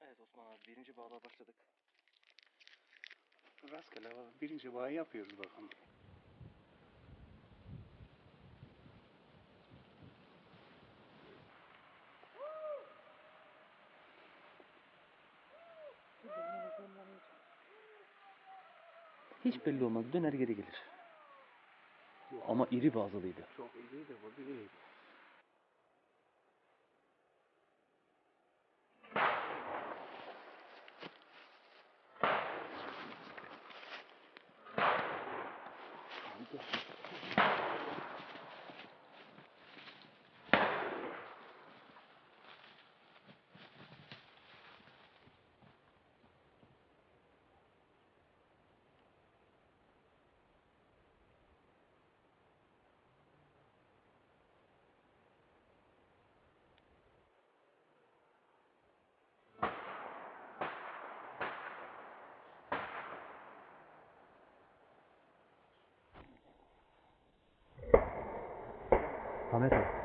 Evet Osman abi birinci bağla başladık. Rastgele birinci bağı yapıyoruz bakalım. Hiç belli olmaz döner geri gelir. Ama iri bazılıydı. Çok iyi de bu değil. Ahmet abi. Sağ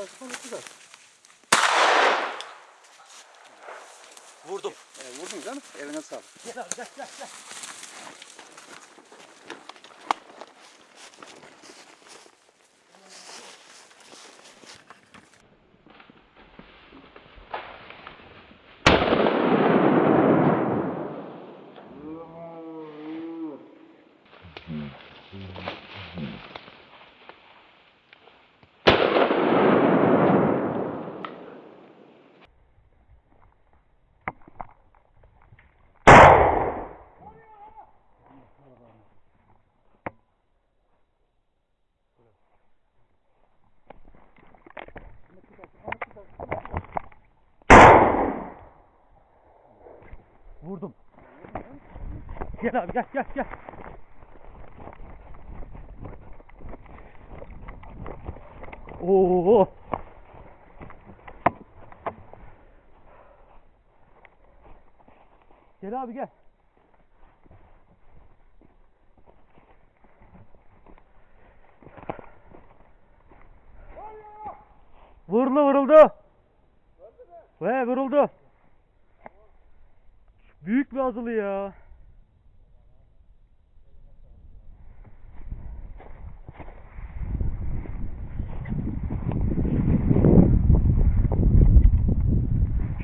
daha sık. Vurdum. E, vurdun canım, eline sağlık. Gel abi gel gel gel. Vurdum. Gel abi gel gel gel. Oo. Gel abi gel. Vuruldu vuruldu. Ve vuruldu. Büyük bir azılı ya.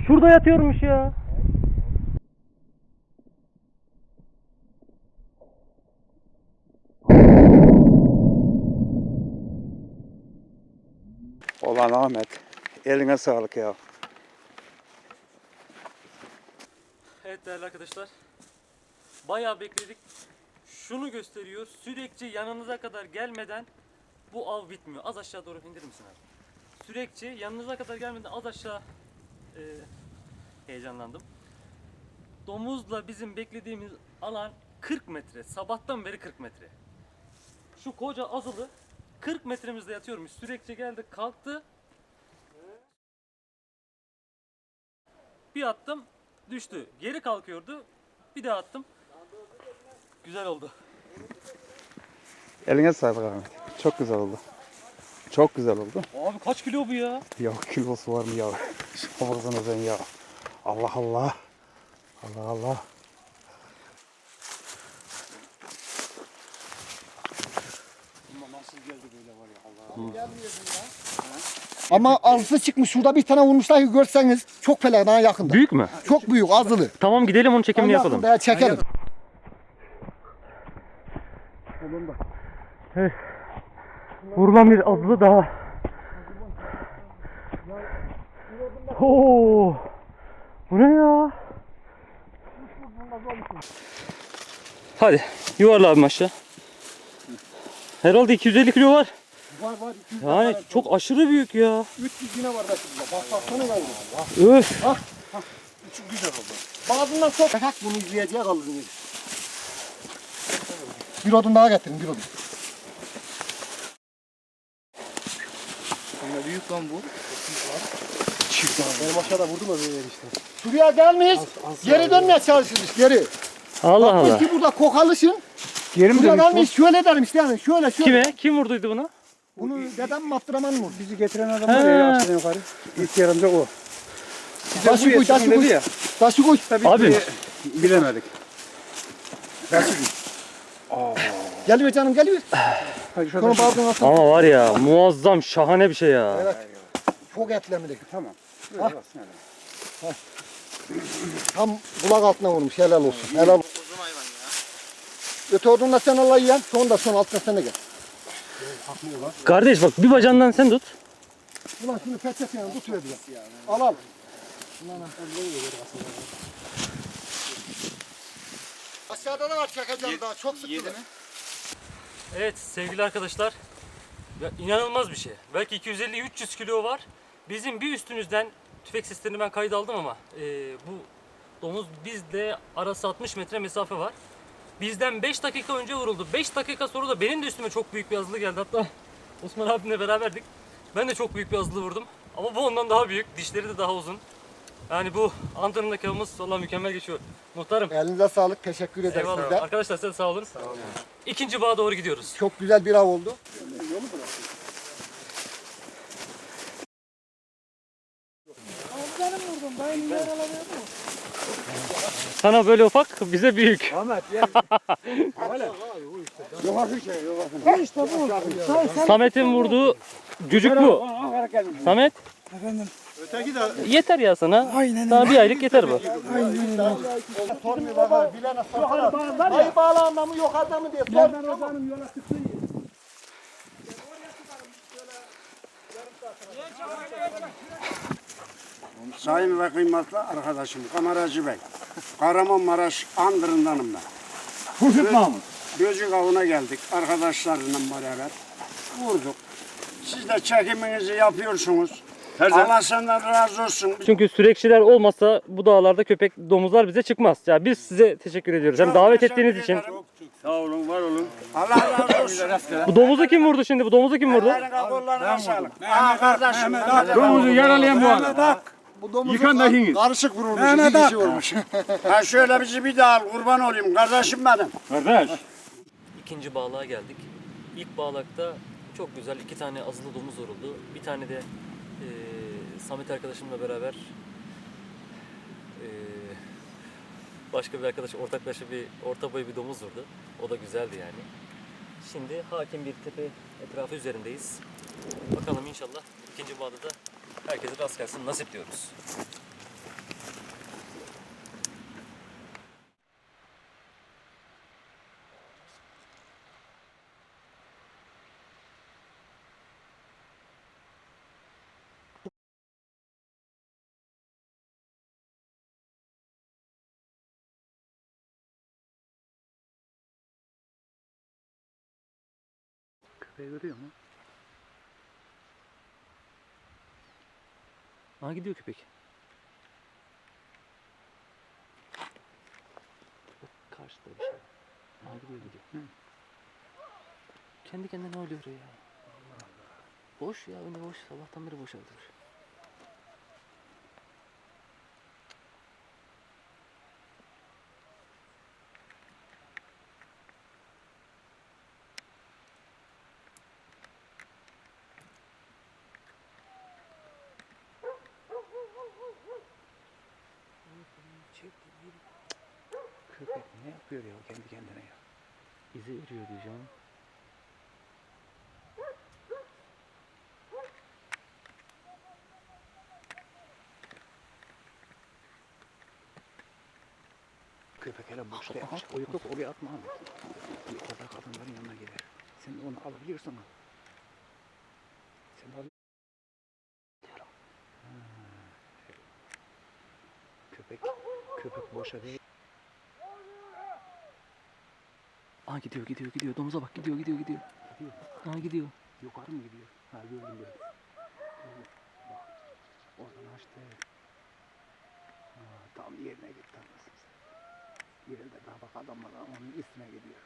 Şurada yatıyormuş ya. Olan Ahmet. Eline sağlık ya. Evet değerli arkadaşlar. Bayağı bekledik. Şunu gösteriyor. Sürekli yanınıza kadar gelmeden bu av bitmiyor. Az aşağı doğru indirir misin abi? Sürekli yanınıza kadar gelmeden az aşağı e, heyecanlandım. Domuzla bizim beklediğimiz alan 40 metre. Sabahtan beri 40 metre. Şu koca azılı 40 metremizde yatıyormuş. Sürekli geldi kalktı. Bir attım düştü. Geri kalkıyordu. Bir daha attım. Güzel oldu. Eline sağlık Ahmet. Çok güzel oldu. Çok güzel oldu. Abi kaç kilo bu ya? Ya kilosu var mı ya? Şapırsana sen ya. Allah Allah. Allah Allah. Ama azısı çıkmış. Şurada bir tane vurmuşlar ki görseniz çok fena daha yakında. Büyük mü? Çok büyük azılı. Tamam gidelim onun çekimini Ben yapalım. yakında çekelim. Vurulan bir azılı daha. Oo. Bu ne ya? Hadi yuvarla abim aşağı. Herhalde 250 kilo var. Var var. Yani çok aşırı büyük ya. 300 yine var da şurada. Bak baksana geldi. Öf. Çok güzel oldu. Bazından çok. Bak bunu izleyeceğe kalır. Bir odun daha getirin bir odun. Ne büyük lan bu. Çift abi. Benim aşağıda vurdu mu böyle işte. Şuraya gelmeyiz. Geri dönmeye çalışırız geri. Allah Bak Allah. ki burada kokalışın. Geri mi bu? gelmeyiz. Şöyle derim işte yani. Şöyle şöyle. Kime? Kim vurduydu bunu? Bunu dedem mi Abdurrahman mı? Bizi getiren adam var ya aşağıdan yukarı. İlk yarımcak o. Taşı koy, taşı koy. Taşı koy. Abi. ki bilemedik. Geliyor canım geliyor. Hadi şurada. pardon atın. Ama var ya muazzam şahane bir şey ya. Evet. Çok etlemeli. Tamam. Şöyle Ha. baksana. Tam kulak altına vurmuş. Helal olsun. Helal olsun. Uzun hayvan ya. Öte odunla sen Allah yiyen. Son da son altına sen de gel. Kardeş bak bir bacağından sen tut. Ulan şunu peçete yani tut ver ya. Al al. Aşağıda da var çekeceğim daha çok sıkıldı. Evet sevgili arkadaşlar. Ya inanılmaz bir şey. Belki 250-300 kilo var. Bizim bir üstümüzden tüfek seslerini ben kayda aldım ama e, bu domuz bizde arası 60 metre mesafe var. Bizden 5 dakika önce vuruldu. 5 dakika sonra da benim de üstüme çok büyük bir azılı geldi. Hatta Osman abimle beraberdik. Ben de çok büyük bir azılı vurdum. Ama bu ondan daha büyük. Dişleri de daha uzun. Yani bu Antalya'daki avımız valla mükemmel geçiyor. Muhtarım. Elinize sağlık. Teşekkür ederiz Eyvallah. size. Arkadaşlar size de sağ olun. İkinci bağa doğru gidiyoruz. Çok güzel bir av oldu. Sana böyle ufak, bize büyük. Ahmet gel. Yok hafif şey yok hafif. Samet'in vurduğu cücük bu. Samet. Öteki de Yeter ya sana. Daha bir aylık yeter bu. Sormuyorlar. Bilene sorsalar. Hayır bağlı anlamı yok adamı diye sormuyor. Sayın ve kıymetli arkadaşım Kameracı Bey. Kahramanmaraş Andırındanım ben. Kurşut Mahmut. Böcük avına geldik arkadaşlarımla beraber. Vurduk. Siz de çekiminizi yapıyorsunuz. Allah senden razı olsun. Çünkü sürekçiler olmasa bu dağlarda köpek, domuzlar bize çıkmaz. Ya biz size teşekkür ediyoruz. Hem davet ettiğiniz için. Sağ olun, var olun. Allah razı olsun. Bu domuzu kim vurdu şimdi? Bu domuzu kim vurdu? Ellerine kollarına sağlık. Aa kardeşim. Domuzu yaralayan bu adam. Bu domuzun Yıkan da karışık vurulmuş. iki kişi vurmuş. Ha şöyle bizi bir daha al, kurban olayım kardeşim benim. Kardeş. İkinci bağlığa geldik. İlk bağlakta çok güzel iki tane azılı domuz vuruldu. Bir tane de eee Samet arkadaşımla beraber eee Başka bir arkadaş ortaklaşa bir orta boy bir domuz vurdu. O da güzeldi yani. Şimdi hakim bir tepe etrafı üzerindeyiz. Bakalım inşallah ikinci bağda da herkese rast gelsin nasip diyoruz. Köpeği görüyor mu? Aha gidiyor köpek. Karşıda bir şey. Aha gidiyor gidiyor. Kendi kendine oluyor ya. Boş ya önü boş. Sabahtan beri boşaltıyor. Köpek ne yapıyor ya kendi kendine ya? İzi örüyor diyeceğim. Köpek hele boşta yapmış. O yok yok oraya atma abi. Yukarıda kadınların yanına gider. Sen onu alabiliyorsun ama. Sen al. Köpek, köpek boşa değil. Aha gidiyor gidiyor gidiyor. Domuza bak gidiyor gidiyor gidiyor. Gidiyor. Aha gidiyor. Yukarı mı gidiyor? Ha gördüm gördüm. Bak. Oradan açtı. Ha, tam yerine gitti anasını. Yerinde daha bak adamlar onun üstüne gidiyor.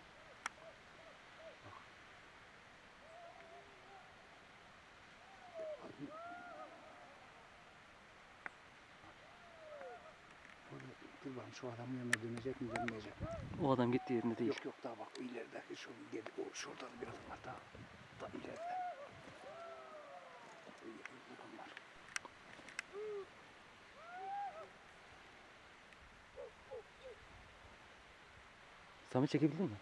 Dur bakalım şu adamın yanına dönecek mi dönmeyecek mi? O adam gitti yerinde değil. Yok yok daha bak ileride şu gel o şurada bir adam var daha daha ileride. O ileride adam var. Samet çekebildin mi?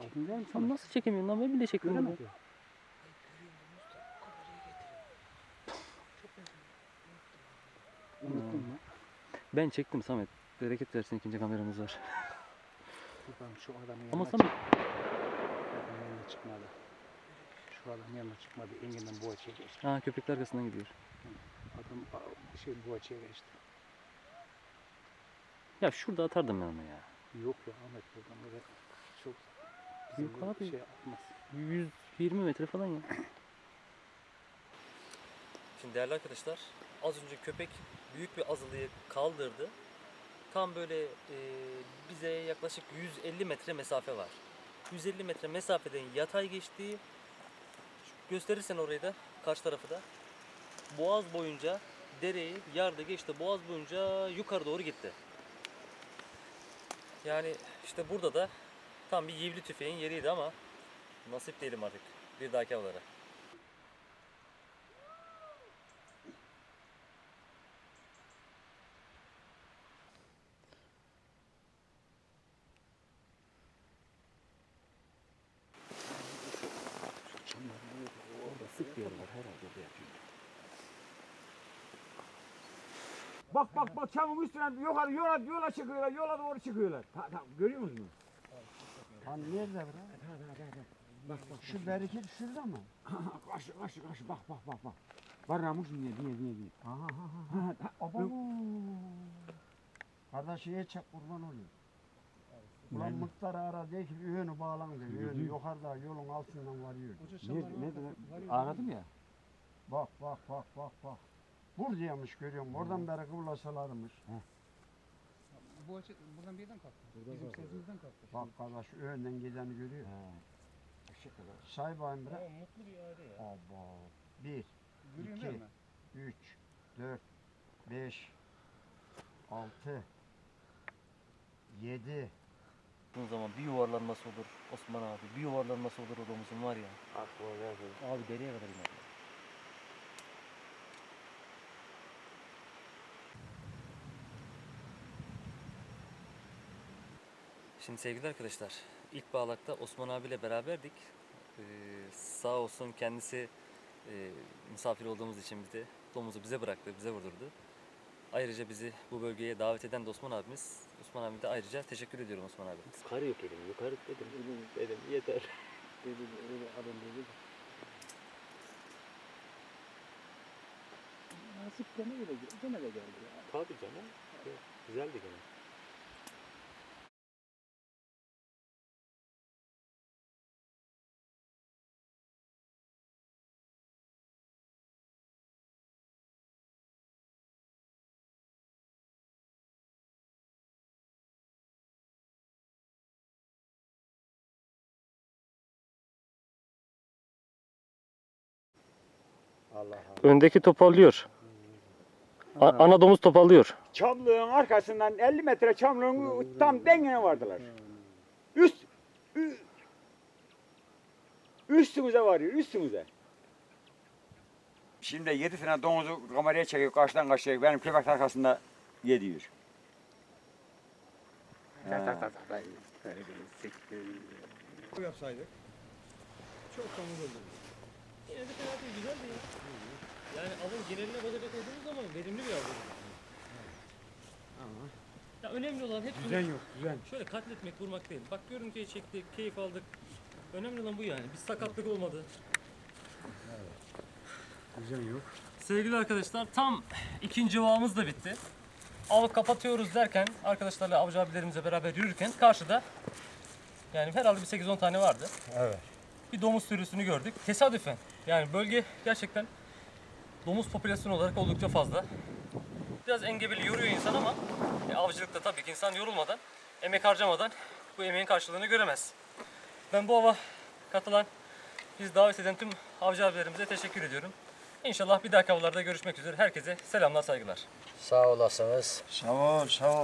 Aldın değil mi Sen nasıl çekemiyorsun lan? Ben bile çekmiyorum. Göremedi. ya. Unuttun mu? Ben çektim Samet. Bereket versin ikinci kameramız var. Bakalım şu adamın yanına Ama çık- Samet adamın yanına çıkmadı. Şu adamın yanına çıkmadı. Enginden bu açıya geçti. ha köpekler arkasından gidiyor. Adam a- şey bu açıya geçti. Ya şurada atardım ben onu ya. Yok ya Ahmet buradan oraya çok bizim Yok abi. şey atmaz. 120 metre falan ya. Şimdi değerli arkadaşlar az önce köpek büyük bir azılıyı kaldırdı. Tam böyle e, bize yaklaşık 150 metre mesafe var. 150 metre mesafeden yatay geçtiği gösterirsen orayı da karşı tarafı da boğaz boyunca dereyi yardı geçti boğaz boyunca yukarı doğru gitti. Yani işte burada da tam bir yivli tüfeğin yeriydi ama nasip değilim artık bir dahaki avlara. Bak bak bak çamın üstüne yukarı yola yola çıkıyorlar yola doğru çıkıyorlar. Ha, ha, görüyor musunuz? Hani nerede bura? Bak bak Şu bereket şurada mı? karşı karşı karşı bak bak bak bak. Var namus niye niye niye niye. Aha aha aha. Ha, ha, Aba. Kardeş iyi çek kurban oluyor. Ulan muhtarı ara de ki yönü bağlandı. Yönü yukarıda yolun altından varıyor. Nerede nerede? Aradım ya. Bak bak bak bak bak. Buradaymış görüyorum. Oradan beri kıvlasalarmış. Bu açı buradan bir yerden kalktı. Bizim sesimizden kalktı. Bak kardeş önden gideni görüyor. Kadar. Say bakayım bre. mutlu bir aile ya. Aba. Bir, Görüyorsun İki. değil mi? üç, dört, beş, altı, yedi. Bunun zaman bir yuvarlanması olur Osman abi. Bir yuvarlanması olur o domuzun var ya. Abi deriye kadar iner. Şimdi sevgili arkadaşlar, ilk bağlakta Osman abiyle beraberdik. Ee, sağ olsun kendisi e, misafir olduğumuz için bizi domuzu bize bıraktı, bize vurdurdu. Ayrıca bizi bu bölgeye davet eden de Osman abimiz. Osman abi de ayrıca teşekkür ediyorum Osman abi. Yukarı yok dedim, yukarı dedim. Dedim yeter. Dedim öyle adam dedi. Nasip gene öyle gene de geldi ya. Tabii canım. Güzeldi gene. Öndeki topallıyor. ana domuz topallıyor. Çamlığın arkasından 50 metre çamlığın tam dengine vardılar. Üst, ü- üstümüze varıyor, üstümüze. Şimdi 7 tane domuzu kameraya çekiyor, karşıdan karşıya. Benim köpek arkasında yediyor. Tak tak tak tak. Yine de fena değil, güzel değil. Yani avın geneline bakacak olduğumuz zaman verimli bir av. Ya önemli olan hep Düzen yok, düzen. şöyle katletmek, vurmak değil. Bak görüntüyü çektik, keyif aldık. Önemli olan bu yani. Bir sakatlık olmadı. Düzen yok. Sevgili arkadaşlar tam ikinci avımız da bitti. Avı kapatıyoruz derken arkadaşlarla avcı abilerimizle beraber yürürken karşıda yani herhalde bir 8-10 tane vardı. Evet. Bir domuz sürüsünü gördük. Tesadüfen. Yani bölge gerçekten domuz popülasyonu olarak oldukça fazla. Biraz engebeli yoruyor insan ama e, avcılıkta tabii ki insan yorulmadan, emek harcamadan bu emeğin karşılığını göremez. Ben bu ava katılan, biz davet eden tüm avcı abilerimize teşekkür ediyorum. İnşallah bir dahaki avlarda görüşmek üzere. Herkese selamlar, saygılar. Sağ olasınız. Sağ ol, sağ ol.